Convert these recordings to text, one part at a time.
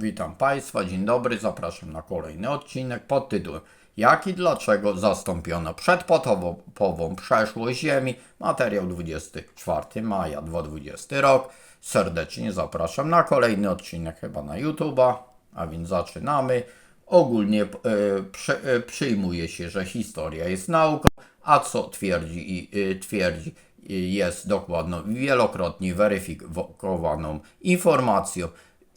Witam Państwa, dzień dobry, zapraszam na kolejny odcinek pod tytułem Jak i dlaczego zastąpiono przedpotopową przeszłość Ziemi, materiał 24 maja 2020 rok. Serdecznie zapraszam na kolejny odcinek chyba na YouTube'a, a więc zaczynamy. Ogólnie e, przy, e, przyjmuje się, że historia jest nauką, a co twierdzi i e, twierdzi jest dokładną, wielokrotnie weryfikowaną informacją.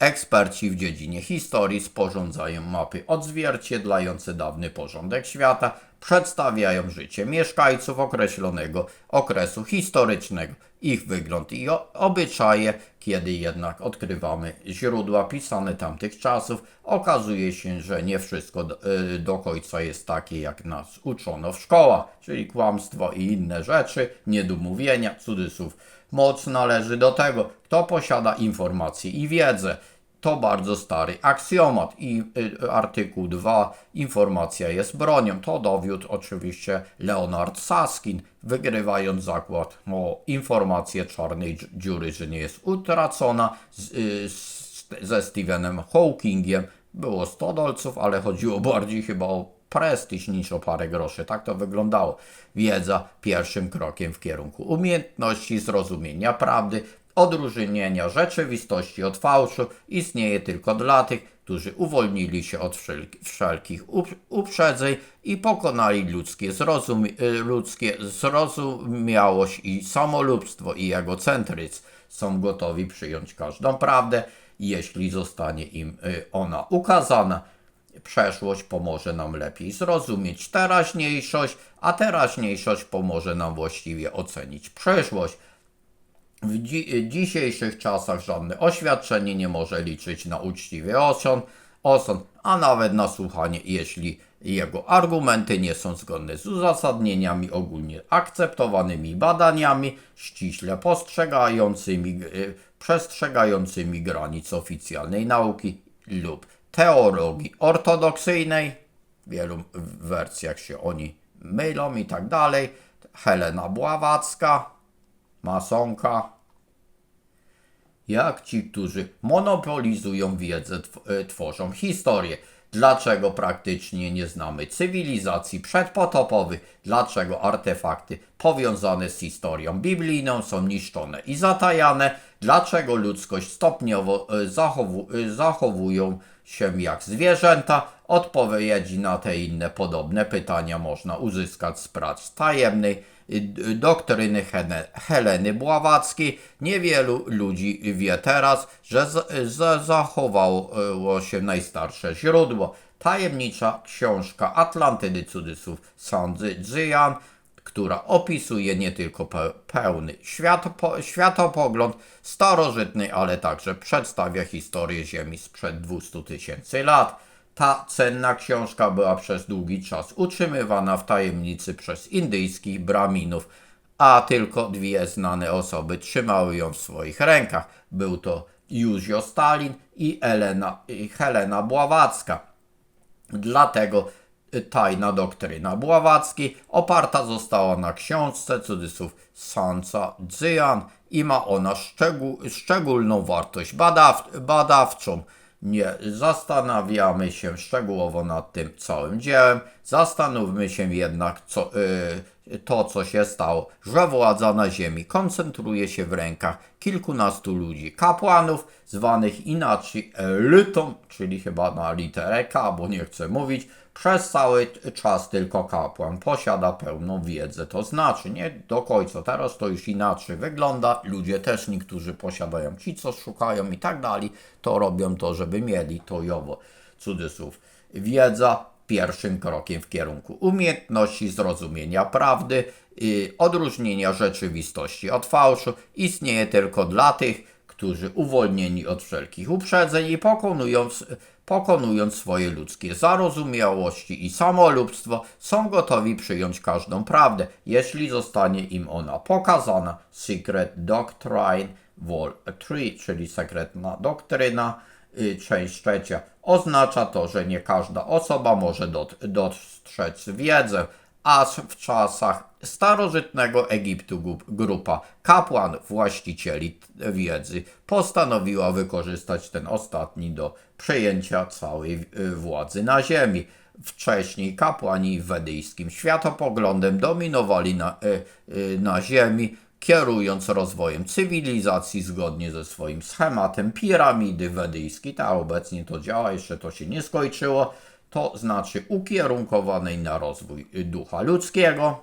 Eksperci w dziedzinie historii sporządzają mapy odzwierciedlające dawny porządek świata, przedstawiają życie mieszkańców określonego okresu historycznego, ich wygląd i obyczaje. Kiedy jednak odkrywamy źródła pisane tamtych czasów, okazuje się, że nie wszystko y, do końca jest takie, jak nas uczono w szkołach, czyli kłamstwo i inne rzeczy, niedomówienia, cudzysłów. Moc należy do tego, kto posiada informacje i wiedzę. To bardzo stary aksjomat i y, artykuł 2 informacja jest bronią. To dowiódł oczywiście Leonard Saskin, wygrywając zakład o informację czarnej dziury, że nie jest utracona z, y, z, ze Stephenem Hawkingiem. Było 100 dolców, ale chodziło bardziej chyba o prestiż niż o parę groszy. Tak to wyglądało. Wiedza pierwszym krokiem w kierunku umiejętności zrozumienia prawdy, odróżnienia rzeczywistości od fałszu istnieje tylko dla tych, którzy uwolnili się od wszelk- wszelkich up- uprzedzeń i pokonali ludzkie, zrozumie- y, ludzkie zrozumiałość i samolubstwo i egocentryzm. Są gotowi przyjąć każdą prawdę, jeśli zostanie im y, ona ukazana. Przeszłość pomoże nam lepiej zrozumieć teraźniejszość, a teraźniejszość pomoże nam właściwie ocenić przyszłość. W dzi- dzisiejszych czasach żadne oświadczenie nie może liczyć na uczciwy osąd, osąd, a nawet na słuchanie, jeśli jego argumenty nie są zgodne z uzasadnieniami ogólnie akceptowanymi badaniami, ściśle postrzegającymi, y, przestrzegającymi granic oficjalnej nauki lub teologii ortodoksyjnej. W wielu wersjach się oni mylą i tak dalej. Helena Bławacka, masonka, jak ci, którzy monopolizują wiedzę, e, tworzą historię. Dlaczego praktycznie nie znamy cywilizacji przedpotopowych? Dlaczego artefakty powiązane z historią biblijną są niszczone i zatajane? Dlaczego ludzkość stopniowo e, zachowu- e, zachowują się jak zwierzęta? Odpowiedzi na te inne podobne pytania można uzyskać z prac tajemnej y, doktryny Heleny Bławackiej. Niewielu ludzi wie teraz, że zachowało się najstarsze źródło. Tajemnicza książka Atlantydy cudzysłów Sądzy Dzyjan, która opisuje nie tylko pe, pełny światopo, światopogląd starożytny, ale także przedstawia historię Ziemi sprzed 200 tysięcy lat. Ta cenna książka była przez długi czas utrzymywana w tajemnicy przez indyjskich braminów, a tylko dwie znane osoby trzymały ją w swoich rękach. Był to Józio Stalin i, Elena, i Helena Bławacka. Dlatego tajna doktryna Bławackiej oparta została na książce cudzysłów Sansa Dzyan i ma ona szczególną wartość badaw, badawczą. Nie zastanawiamy się szczegółowo nad tym całym dziełem, zastanówmy się jednak, co, y, to co się stało, że władza na ziemi koncentruje się w rękach kilkunastu ludzi, kapłanów, zwanych inaczej elitą, czyli chyba na literę K, bo nie chcę mówić, przez cały czas tylko kapłan posiada pełną wiedzę, to znaczy nie do końca, teraz to już inaczej wygląda, ludzie też niektórzy posiadają, ci co szukają i tak dalej, to robią to, żeby mieli to i owo, cudzysłów. Wiedza pierwszym krokiem w kierunku. Umiejętności zrozumienia prawdy, odróżnienia rzeczywistości od fałszu istnieje tylko dla tych, którzy uwolnieni od wszelkich uprzedzeń i pokonując, pokonując swoje ludzkie zarozumiałości i samolubstwo, są gotowi przyjąć każdą prawdę, jeśli zostanie im ona pokazana. Secret Doctrine Vol 3, czyli sekretna doktryna, y, część trzecia. Oznacza to, że nie każda osoba może dostrzec wiedzę, aż w czasach starożytnego Egiptu grupa kapłanów, właścicieli wiedzy, postanowiła wykorzystać ten ostatni do przejęcia całej y, władzy na ziemi. Wcześniej kapłani wedyjskim światopoglądem dominowali na, y, y, na ziemi, kierując rozwojem cywilizacji zgodnie ze swoim schematem piramidy wedyjskiej. Tak obecnie to działa, jeszcze to się nie skończyło. To znaczy ukierunkowanej na rozwój y, ducha ludzkiego.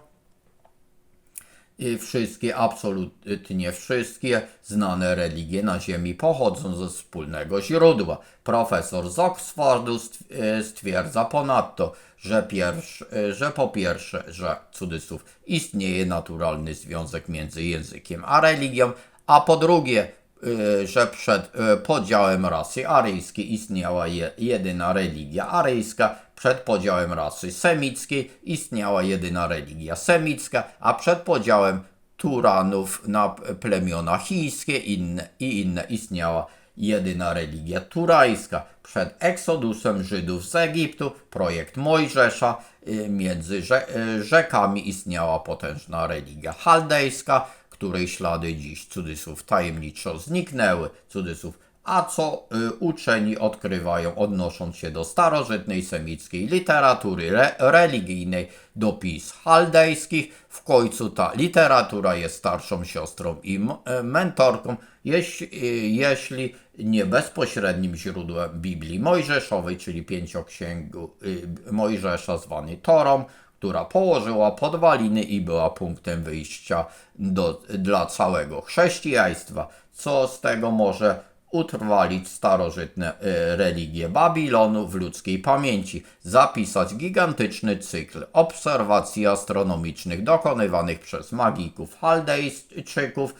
I wszystkie, absolutnie wszystkie znane religie na Ziemi pochodzą ze wspólnego źródła. Profesor z Oxfordu e, stwierdza ponadto, że, pierwsz, e, że po pierwsze, że cudzysłów istnieje naturalny związek między językiem a religią, a po drugie, y, że przed y, podziałem rasy aryjskiej istniała je, jedyna religia aryjska, przed podziałem rasy semickiej istniała jedyna religia semicka, a przed podziałem Turanów na plemiona chińskie inne, i inne istniała jedyna religia turajska. Przed eksodusem Żydów z Egiptu, projekt Mojżesza, y, między rze- y, rzekami istniała potężna religia chaldejska, której ślady dziś cudzysłów tajemniczo zniknęły, cudzysłów, a co y, uczeni odkrywają odnosząc się do starożytnej semickiej literatury re, religijnej, do pism chaldejskich. W końcu ta literatura jest starszą siostrą i e, mentorką, jeśli, y, jeśli nie bezpośrednim źródłem Biblii Mojżeszowej, czyli pięcioksięgu y, Mojżesza zwanej Torą, która położyła podwaliny i była punktem wyjścia do, dla całego chrześcijaństwa, co z tego może utrwalić starożytne e, religie Babilonu w ludzkiej pamięci, zapisać gigantyczny cykl obserwacji astronomicznych dokonywanych przez magików chaldejczyków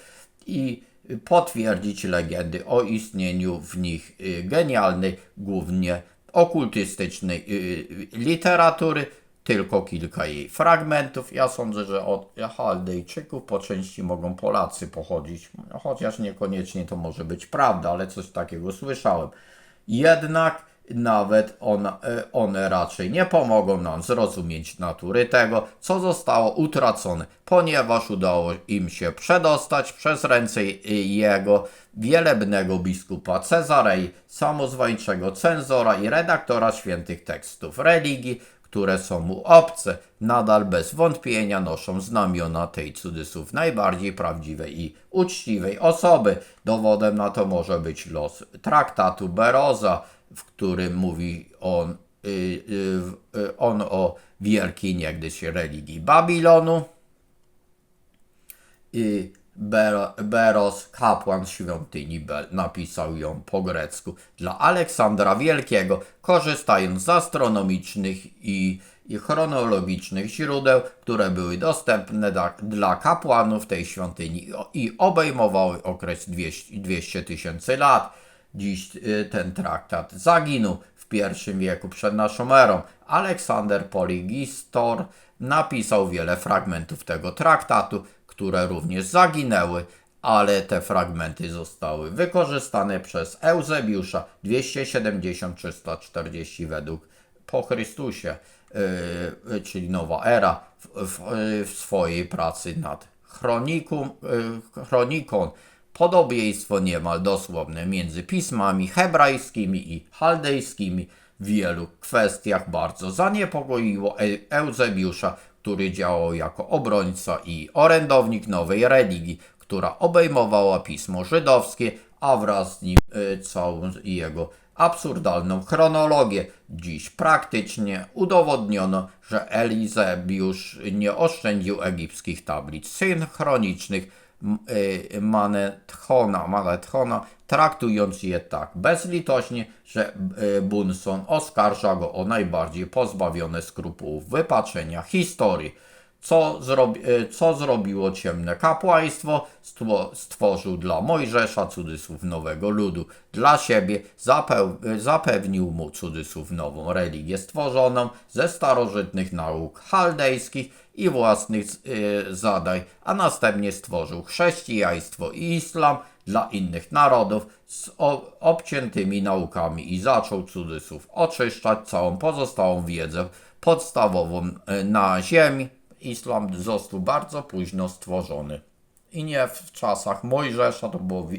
i potwierdzić legendy o istnieniu w nich y, genialnej, głównie okultystycznej y, literatury, tylko kilka jej fragmentów. Ja sądzę, że od Chaldejczyków po części mogą Polacy pochodzić, chociaż niekoniecznie to może być prawda, ale coś takiego słyszałem. Jednak nawet one, e, one raczej nie pomogą nam zrozumieć natury tego, co zostało utracone, ponieważ udało im się przedostać przez ręce jego wielebnego biskupa Cezarei, samozwańczego cenzora i redaktora świętych tekstów religii, które są mu obce, nadal bez wątpienia noszą znamiona tej cudzysłów najbardziej prawdziwej i uczciwej osoby. Dowodem na to może być los traktatu Beroza, w którym mówi on, y, y, y, on o wielkiej niegdyś religii Babilonu. Ber- Beros, kapłan świątyni Bel, napisał ją po grecku dla Aleksandra Wielkiego, korzystając z astronomicznych i, i chronologicznych źródeł, które były dostępne dla, dla kapłanów tej świątyni i, obejmowały okres 200 200 tysięcy lat. Dziś y, ten traktat zaginął w I wieku przed naszą erą. Aleksander Poligistor napisał wiele fragmentów tego traktatu, które również zaginęły, ale te fragmenty zostały wykorzystane przez Eusebiusza 270-340 według po Chrystusie, yy, czyli nowa era, w, w, w swojej pracy nad chronikum, yy, chroniką. Podobieństwo niemal dosłowne między pismami hebrajskimi i chaldejskimi w wielu kwestiach bardzo zaniepokoiło Eusebiusza, który działał jako obrońca i orędownik nowej religii, która obejmowała pismo żydowskie, a wraz z nim y, całą jego absurdalną chronologię. Dziś praktycznie udowodniono, że Elizebiusz nie oszczędził egipskich tablic synchronicznych Manethona, Manethona, traktując je tak bezlitośnie, że y, Bunson oskarża go o najbardziej pozbawione skrupułów wypaczenia historii. Co, zrobi, y, co zrobiło ciemne kapłaństwo? Stwo, stworzył dla Mojżesza cudzysłów nowego ludu. Dla siebie y, zapewnił mu cudzysłów nową religię stworzoną ze starożytnych nauk chaldejskich i własnych y, zadań, a następnie stworzył chrześcijaństwo i islam dla innych narodów z obciętymi naukami i zaczął cudzysłów oczyszczać całą pozostałą wiedzę podstawową na ziemi islam został bardzo późno stworzony. I nie w czasach Mojżesza, to było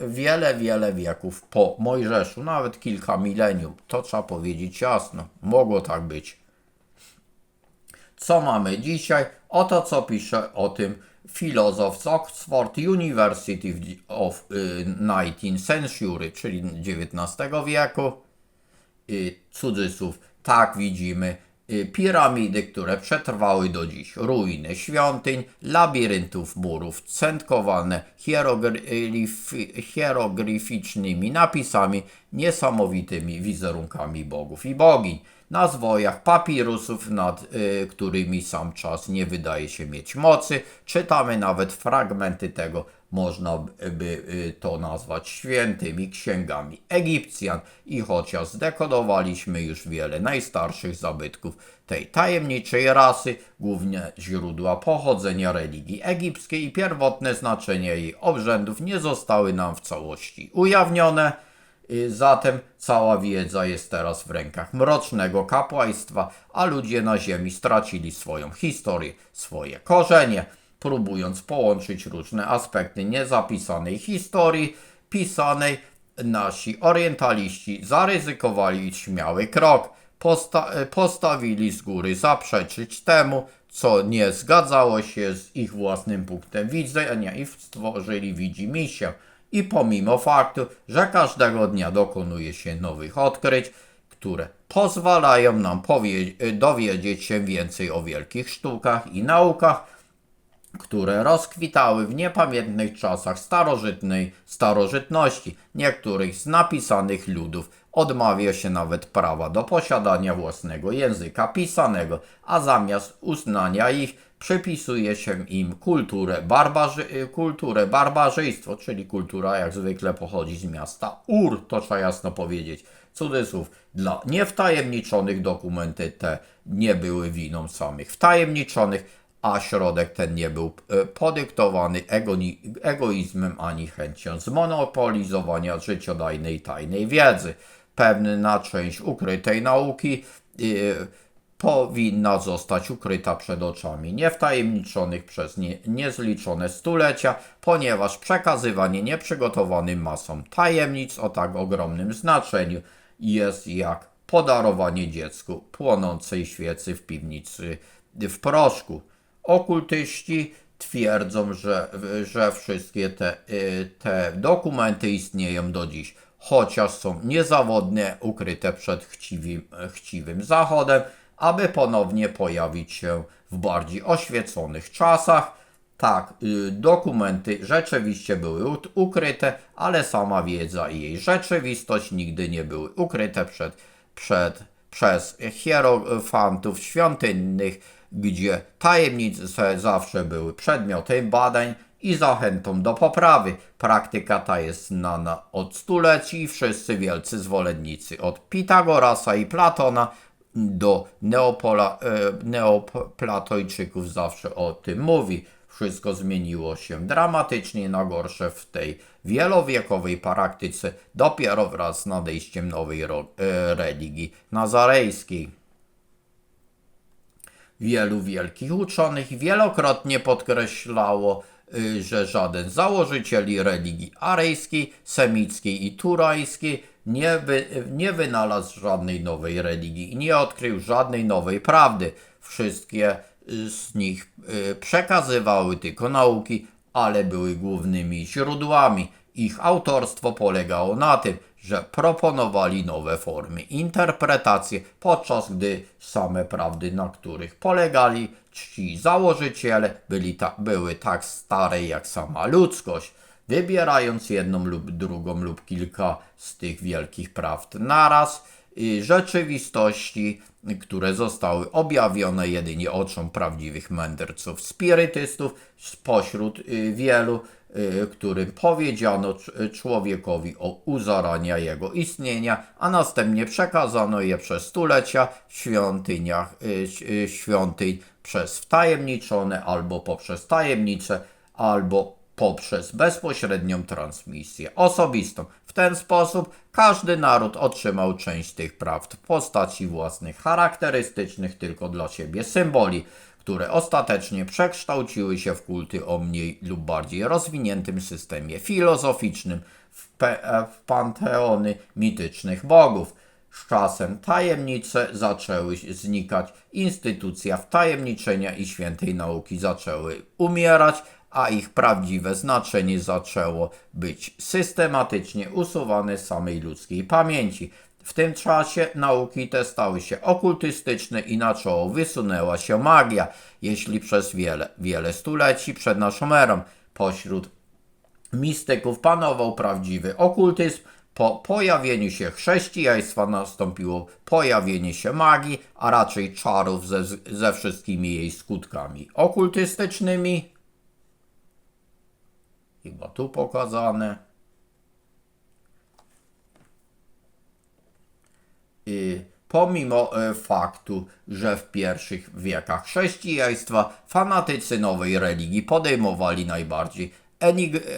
wiele, wiele wieków po Mojżeszu, nawet kilka milenium. To trzeba powiedzieć jasno. Mogło tak być. Co mamy dzisiaj? Oto co pisze o tym filozof z Oxford University of y, 19th Century, czyli XIX wieku. Y, cudzysłów, tak widzimy y, piramidy, które przetrwały do dziś, ruiny świątyń, labiryntów murów, centkowane hieroglif- hieroglificznymi napisami, niesamowitymi wizerunkami bogów i bogiń. Na zwojach papirusów, nad y, którymi sam czas nie wydaje się mieć mocy, czytamy nawet fragmenty tego, można by y, to nazwać świętymi księgami Egipcjan. I chociaż zdekodowaliśmy już wiele najstarszych zabytków tej tajemniczej rasy, głównie źródła pochodzenia religii egipskiej i pierwotne znaczenie jej obrzędów nie zostały nam w całości ujawnione, Zatem cała wiedza jest teraz w rękach mrocznego kapłaństwa, a ludzie na ziemi stracili swoją historię, swoje korzenie, próbując połączyć różne aspekty niezapisanej historii pisanej. Nasi orientaliści zaryzykowali śmiały krok, posta- y, postawili z góry zaprzeczyć temu, co nie zgadzało się z ich własnym punktem widzenia i stworzyli widzimisię. I pomimo faktu, że każdego dnia dokonuje się nowych odkryć, które pozwalają nam dowiedzieć się więcej o wielkich sztukach i naukach, które rozkwitały w niepamiętnych czasach starożytnej starożytności. Niektórych z napisanych ludów odmawia się nawet prawa do posiadania własnego języka pisanego, a zamiast uznania ich przypisuje się im kulturę, barbarzy, kulturę barbarzyństwo, czyli kultura jak zwykle pochodzi z miasta Ur, to trzeba jasno powiedzieć. Cudzysłów, dla niewtajemniczonych dokumenty te nie były winą samych wtajemniczonych, a środek ten nie był e, podyktowany egoizmem ani chęcią zmonopolizowania życiodajnej tajnej wiedzy. Pewna część ukrytej nauki yy, powinna zostać ukryta przed oczami niewtajemniczonych przez nie, niezliczone stulecia, ponieważ przekazywanie nieprzygotowanym masom tajemnic o tak ogromnym znaczeniu jest jak podarowanie dziecku płonącej świecy w piwnicy w proszku. Okultyści twierdzą, że, że wszystkie te, y, te dokumenty istnieją do dziś, chociaż są niezawodnie ukryte przed chciwym, chciwym zachodem, aby ponownie pojawić się w bardziej oświeconych czasach. Tak, y, dokumenty rzeczywiście były ukryte, ale sama wiedza i jej rzeczywistość nigdy nie były ukryte przed, przed, przez hierofantów świątynnych, gdzie tajemnice zawsze były przedmiotem badań i zachętą do poprawy. Praktyka ta jest znana od stuleci i wszyscy wielcy zwolennicy od Pitagorasa i Platona do neopola, e, zawsze o tym mówi. Wszystko zmieniło się dramatycznie na gorsze w tej wielowiekowej praktyce dopiero wraz z nadejściem nowej e, religii nazarejskiej. Wielu wielkich uczonych wielokrotnie podkreślało, y, że żaden z założycieli religii arejskiej, semickiej i turajskiej nie, wy, nie wynalazł żadnej nowej religii i nie odkrył żadnej nowej prawdy. Wszystkie y, z nich y, przekazywały tylko nauki, ale były głównymi źródłami. Ich autorstwo polegało na tym, że proponowali nowe formy interpretacji, podczas gdy same prawdy, na których polegali ci założyciele, byli ta, były tak stare jak sama ludzkość. Wybierając jedną lub drugą lub kilka z tych wielkich prawd naraz, rzeczywistości, które zostały objawione jedynie oczom prawdziwych mędrców, spirytystów, spośród y, wielu, y, którym powiedziano cz- człowiekowi o uzarania jego istnienia, a następnie przekazano je przez stulecia w świątyniach, y, y, świątyń przez wtajemniczone albo poprzez tajemnice, albo poprzez bezpośrednią transmisję osobistą. W ten sposób każdy naród otrzymał część tych prawd w postaci własnych charakterystycznych tylko dla siebie symboli, które ostatecznie przekształciły się w kulty o mniej lub bardziej rozwiniętym systemie filozoficznym, w, e, w panteony mitycznych bogów. Z czasem tajemnice zaczęły znikać, instytucja wtajemniczenia i świętej nauki zaczęły umierać, a ich prawdziwe znaczenie zaczęło być systematycznie usuwane z samej ludzkiej pamięci. W tym czasie nauki te stały się okultystyczne i na czoło wysunęła się magia, jeśli przez wiele, wiele stuleci przed naszą erą pośród mistyków panował prawdziwy okultyzm. Po pojawieniu się chrześcijaństwa nastąpiło pojawienie się magii, a raczej czarów ze, ze wszystkimi jej skutkami okultystycznymi. Chyba tu pokazane. Y, pomimo e, faktu, że w pierwszych wiekach chrześcijaństwa fanatycy nowej religii podejmowali najbardziej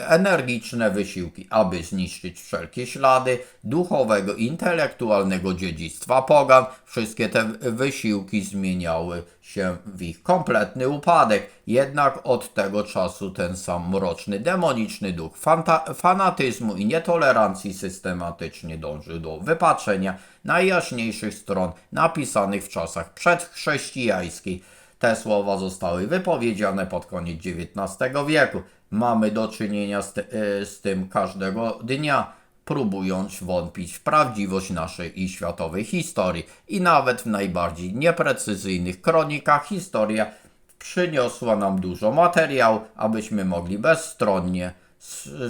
energiczne wysiłki, aby zniszczyć wszelkie ślady duchowego, intelektualnego dziedzictwa pogan, wszystkie te wysiłki zmieniały się w ich kompletny upadek. Jednak od tego czasu ten sam mroczny, demoniczny duch fanatyzmu i nietolerancji systematycznie dąży do wypaczenia najjaśniejszych stron napisanych w czasach przedchrześcijańskich. Te słowa zostały wypowiedziane pod koniec XIX wieku. Mamy do czynienia z, e, z tym każdego dnia, próbując wątpić w prawdziwość naszej i światowej historii. I nawet w najbardziej nieprecyzyjnych kronikach historia przyniosła nam dużo materiału, abyśmy mogli bezstronnie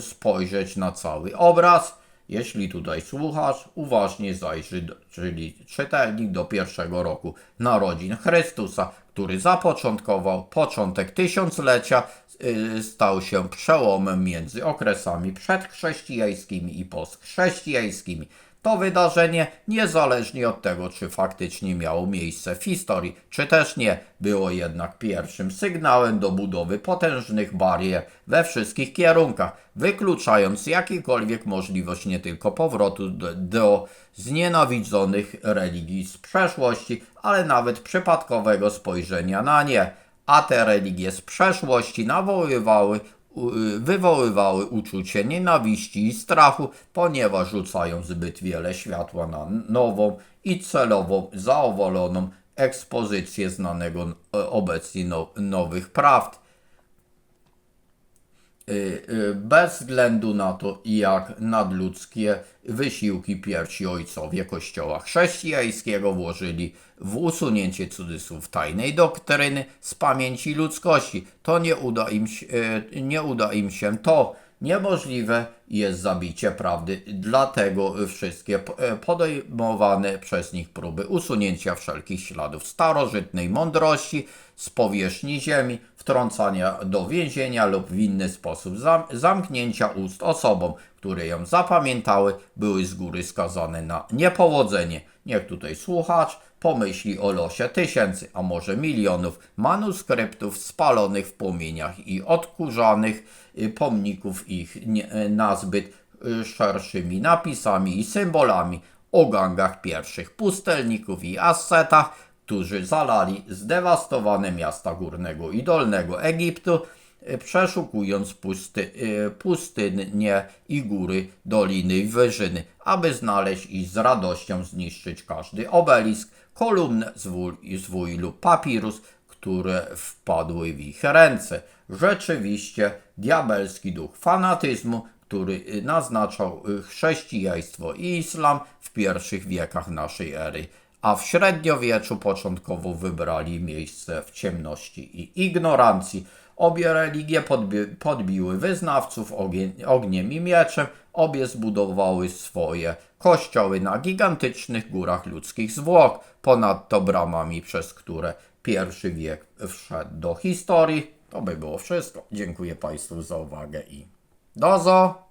spojrzeć na cały obraz. Jeśli tutaj słuchasz, uważnie zajrzyj, czyli czytelnik do pierwszego roku narodzin Chrystusa, który zapoczątkował początek tysiąclecia, y, stał się przełomem między okresami przedchrześcijańskimi i postchrześcijańskimi. To wydarzenie, niezależnie od tego, czy faktycznie miało miejsce w historii, czy też nie, było jednak pierwszym sygnałem do budowy potężnych barier we wszystkich kierunkach, wykluczając jakiekolwiek możliwość nie tylko powrotu do, do znienawidzonych religii z przeszłości, ale nawet przypadkowego spojrzenia na nie. A te religie z przeszłości nawoływały wywoływały uczucie nienawiści i strachu, ponieważ rzucają zbyt wiele światła na nową i celowo zaowoloną ekspozycję znanego e, obecnie no, nowych prawd. Y, y, Bez względu na to, jak nadludzkie wysiłki pierwsi ojcowie Kościoła chrześcijańskiego włożyli w usunięcie cudzysłów tajnej doktryny z pamięci ludzkości, to nie uda im, się- y, nie uda im się to. Niemożliwe jest zabicie prawdy, dlatego wszystkie podejmowane przez nich próby usunięcia wszelkich śladów starożytnej mądrości z powierzchni ziemi, wtrącania do więzienia lub w inny sposób zam zamknięcia ust osobom, które ją zapamiętały, były z góry skazane na niepowodzenie. Niech tutaj słuchacz pomyśli o losie tysięcy, a może milionów manuskryptów spalonych w płomieniach i odkurzanych y, pomników ich y, nazbyt y, szerszymi napisami i symbolami o gangach pierwszych pustelników i ascetach, którzy zalali zdewastowane miasta górnego i dolnego Egiptu, y, przeszukując pusty, pustynie i góry, doliny i wyżyny, aby znaleźć i z radością zniszczyć każdy obelisk, kolumnę, zwój, zwój lub papirus, które wpadły w ich ręce. Rzeczywiście diabelski duch fanatyzmu, który y, naznaczał chrześcijaństwo i islam w pierwszych wiekach naszej ery, a w średniowieczu początkowo wybrali miejsce w ciemności i ignorancji. Obie religie podbi podbiły wyznawców ogniem i mieczem, obie zbudowały swoje kościoły na gigantycznych górach ludzkich zwłok, ponadto bramami, przez które pierwszy wiek wszedł do historii. To by było wszystko. Dziękuję Państwu za uwagę i do zo!